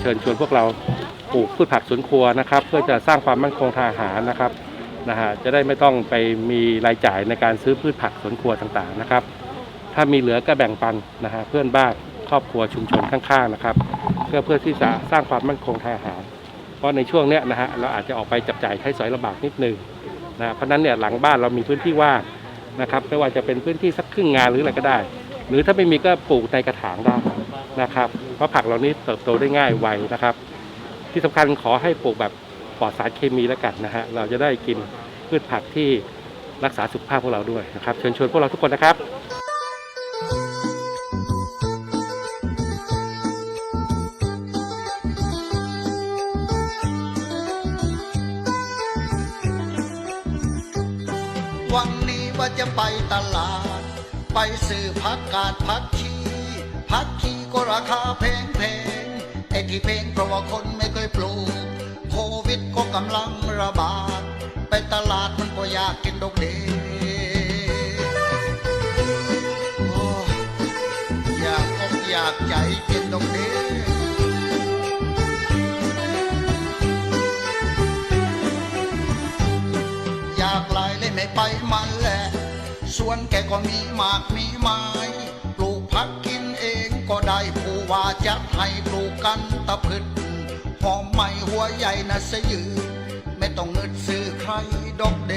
เชิญชวนพวกเราปลูกพืชผักสวนครัวนะครับ เพื่อจะสร้างความมั่นคงทางอาหารนะครับนะฮะจะได้ไม่ต้องไปมีรายจ่ายในการซื้อพืชผักสวนครัวต่างๆนะครับ ถ้ามีเหลือก็แบ่งปันนะฮะเพื่อนบ้านครอบครัวชุมชนข้างๆนะครับ เพื่อเพื่อที่จะสร้างความมั่นคงทางอาหาร เพราะในช่วงเนี้ยนะฮะเราอาจจะออกไปจับจ่ายใช้สอยลำบากนิดนึงนะเพราะฉะนั้นเนี่ยหลังบ้านเรามีพื้นที่ว่างนะครับไม่ว่าจะเป็นพื้นที่สักครึ่งงานหรืออะไรก็ได้ หรือถ้าไม่มีก็ปลูกในกระถางได้นะครับ เพราะผักเหล่านี้เติบโตได้ง่ายไวนะครับ ที่สำคัญขอให้ปลูกแบบปลอดสารเคมีแล้วกันนะฮะเราจะได้กินพืชผักที่รักษาสุขภาพพวกเราด้วยนะครับ เชิญชวนพวกเราทุกคนนะครับวันนี้ว่าจะไปตลาด ไปซื้อผักกาดผักชีผักชี ราคาแพงแพงไอ้ที่แพงเพราะว่าคนไม่เคยปลูก โควิดก็กำลังระบาด ไปตลาดมันก็อยากกินดอกเดอยากอกอยากใจกินดอกเดอยากลายเลยไม่ไปมันแหละ ส่วนแกก็มีมากมีไม้ ว่าจะให้ปลูกกันตะพึดหอมใหม่หัวใหญ่นะสยือไม่ต้องเงิดซื้อใครดอกเด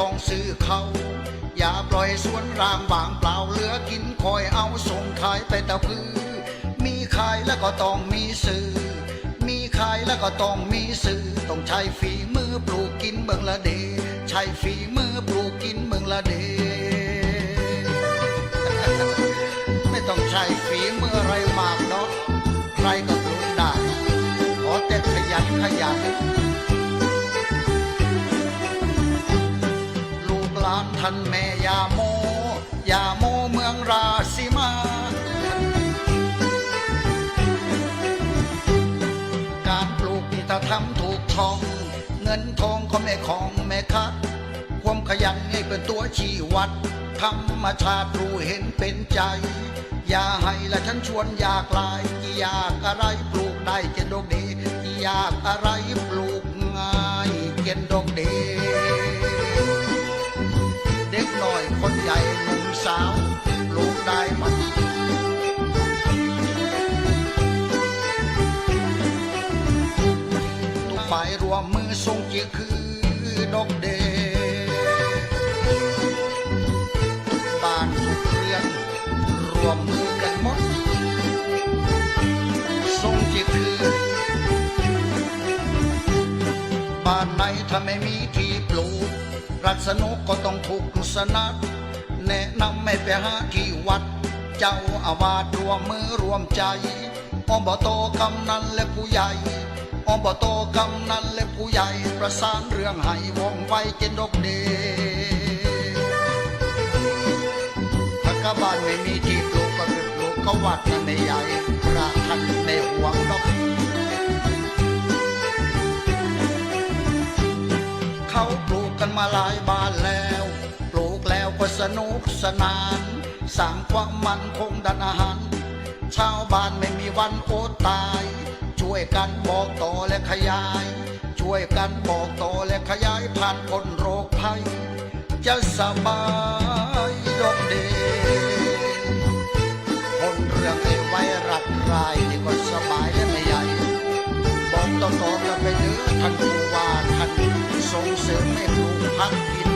ต้องซื้อเขา อย่าปล่อยสวนรางบางเปล่าเหลือกินคอยเอาส่งขายไปตะพือมีขายแล้วก็ต้องมีซื้อ มีขายแล้วก็ต้องมีซื้อ ต้องใช้ฝีมือปลูกกินเมืองละเด ใช้ฝีมือปลูกกินเมืองละเด ไม่ต้องใช้ฝีมืออะไรมากเนาะใครก็ปลูกได้ ขอแต่ขยันขยัน ท่านแม่ยาโมยาโมเมืองราศีมา การปลูกนี่ถ้าทำถูกทอง เงินทองก็ไม่ของแม่คัดความขยันให้เป็นตัวชี้วัดธรรมชาติรู้เห็นเป็นใจ อย่าให้ละฉันชวนอยากลายที่อยากอะไรปลูกได้เจนดอกเดที่อยากอะไรปลูกง่ายเจนดอกเด สาวลูกได้หมันทุกฝ่ายรวมมือทรงเกียคือดอกเดบ้านทุกเรือนรวมมือกันหมดทรงเกียคือบ้านไหนถ้าไม่มีที่ปลูกรัศนุก็ต้องถูกสนัด แนะนำไม่ไปหาที่วัด เจ้าอาวาสรวมมือรวมใจอบตกำนันและผู้ใหญ่อบตกำนันและผู้ใหญ่ ประสานเรื่องให้ว่องไวเจนดกเดถ้ากบ้านไม่มีที่ปลูกก็ไปปลูกเขาวัดนั่นไม่ใหญ่พระท่านไม่หวงดอกเขาปลูกกันมาหลายบ้านแล้ว สนุกสนาน สร้างความมั่นคงด้านอาหาร ชาวบ้านไม่มีวันอดตาย ช่วยกันบอกต่อและขยาย ช่วยกันบอกต่อและขยายผ่านพ้นโรคภัย จะสบายดอกเดคนเรื่องไอ้ไวรัดรายนี่ก็สบายและไม่ใหญ่บอกต่อๆกันไปเนื้อท่านผู้ว่าท่านส่งเสริมให้ปลูกพักกิน